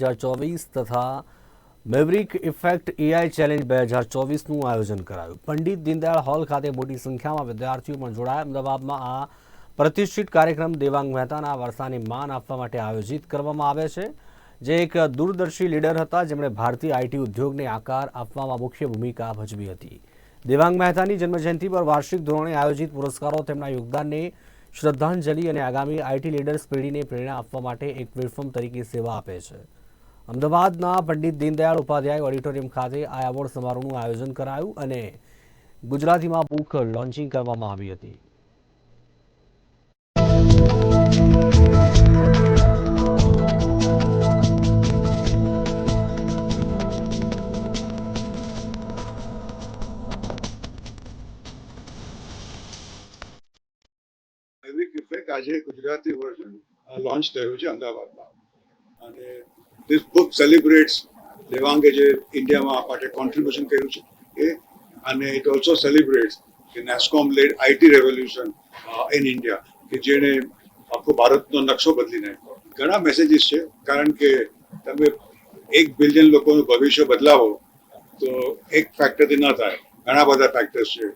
હજાર ચોવીસ તથા મેવરિક ઇફેક્ટ એઆઈ ચેલેન્જ બે હજાર ચોવીસનું આયોજન કરાયું. પંડિત દીનદયાળ હોલ ખાતે મોટી સંખ્યામાં વિદ્યાર્થીઓ પણ જોડાયા. અમદાવાદમાં આ પ્રતિષ્ઠિત કાર્યક્રમ દેવાંગ મહેતાના વારસાને માન આપવા માટે આયોજિત કરવામાં આવે છે. જે એક દૂરદર્શી લીડર હતા, જેમણે ભારતીય આઈટી ઉદ્યોગને આકાર આપવામાં મુખ્ય ભૂમિકા ભજવી હતી. દેવાંગ મહેતાની જન્મજયંતિ પર વાર્ષિક ધોરણે આયોજિત પુરસ્કારો તેમના યોગદાનને શ્રદ્ધાંજલિ અને આગામી આઈટી લીડર્સ પેઢીને પ્રેરણા આપવા માટે એક પ્લેટફોર્મ તરીકે સેવા આપે છે. અમદાવાદના પંડિત દીનદયાળ ઉપાધ્યાય ઓડિટોરિયમ ખાતે આ એવોર્ડ સમારોહનું આયોજન કરાયું અને ગુજરાતીમાં બુક લોન્ચિંગ કરવામાં આવી હતી. આજે ગુજરાતી વર્ઝન લોન્ચ થયું છે અમદાવાદમાં. અને ધીસ બુક સેલિબ્રેટ્સ દેવાંગે જે ઇન્ડિયામાં માટે કોન્ટ્રીબ્યુશન કર્યું છે. એ અને ઇટ ઓલ્સો સેલિબ્રેટ્સ કે NASSCOM led IT revolution in India કે જેણે આખો ભારતનો નકશો બદલી નાખ્યો. ઘણા મેસેજીસ છે, કારણ કે તમે એક બિલિયન લોકોનું ભવિષ્ય બદલાવો, તો એક ફેક્ટરથી ન થાય. ઘણા બધા ફેક્ટર્સ છે.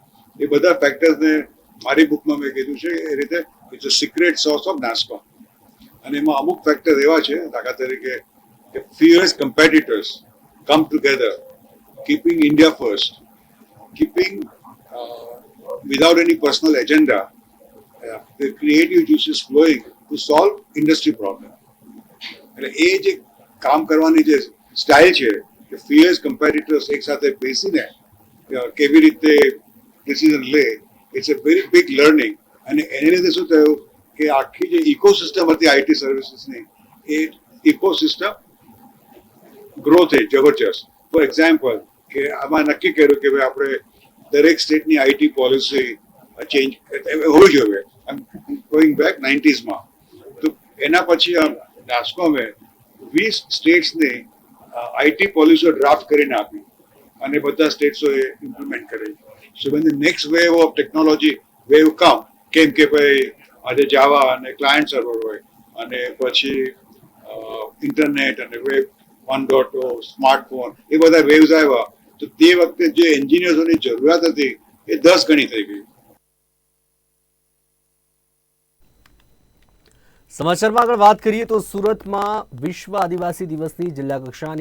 એ બધા ફેક્ટર્સને મારી બુકમાં મેં કીધું છે, એ રીતે it's a secret source of NASSCOM અને એમાં અમુક ફેક્ટર એવા છે, દાખલા તરીકે કે fierce competitors come together keeping India first keeping without any personal agenda the creative juices flowing to solve industry problem. એટલે એ જે કામ કરવાની જે સ્ટાઇલ છે કે ફિયર્સ કમ્પેરિટર્સ એક સાથે બેસીને અ, કેવી રીતે ડિસિઝન લે it's a very big learning અને એને લીધે શું થયું કે આખી જે ઇકોસિસ્ટમ હતી આઈટી સર્વિસીસની એ ઇકોસિસ્ટમ ગ્રો થઈ જબરજસ્ત. ફોર એક્ઝામ્પલ કે આમાં નક્કી કર્યું કે ભાઈ આપણે દરેક સ્ટેટની આઈટી પોલિસી ચેન્જ હોવી જોઈએ. ગોઈંગ બેક નાઇન્ટીઝમાં. તો એના પછી આ નાસ્કોમે વીસ સ્ટેટ્સને આઈટી પોલિસીઓ ડ્રાફ્ટ કરીને આપી. અને બધા સ્ટેટ્સોએ ઇમ્પ્લિમેન્ટ કરી so when the next wave of technology wave come કેમ કે ભાઈ આજે જાવા અને ક્લાયન્ટ સર્વર હોય, અને પછી ઇન્ટરનેટ અને વેબ વન ડોટ સ્માર્ટફોન એ બધા વેવ્સ આવ્યા. તો તે વખતે જે એન્જિનિયર્સોની જરૂરિયાત હતી, એ દસ ગણી થઈ ગઈ. સમાચારમાં આગળ વાત કરીએ તો સુરતમાં વિશ્વ આદિવાસી દિવસની જિલ્લા કક્ષાની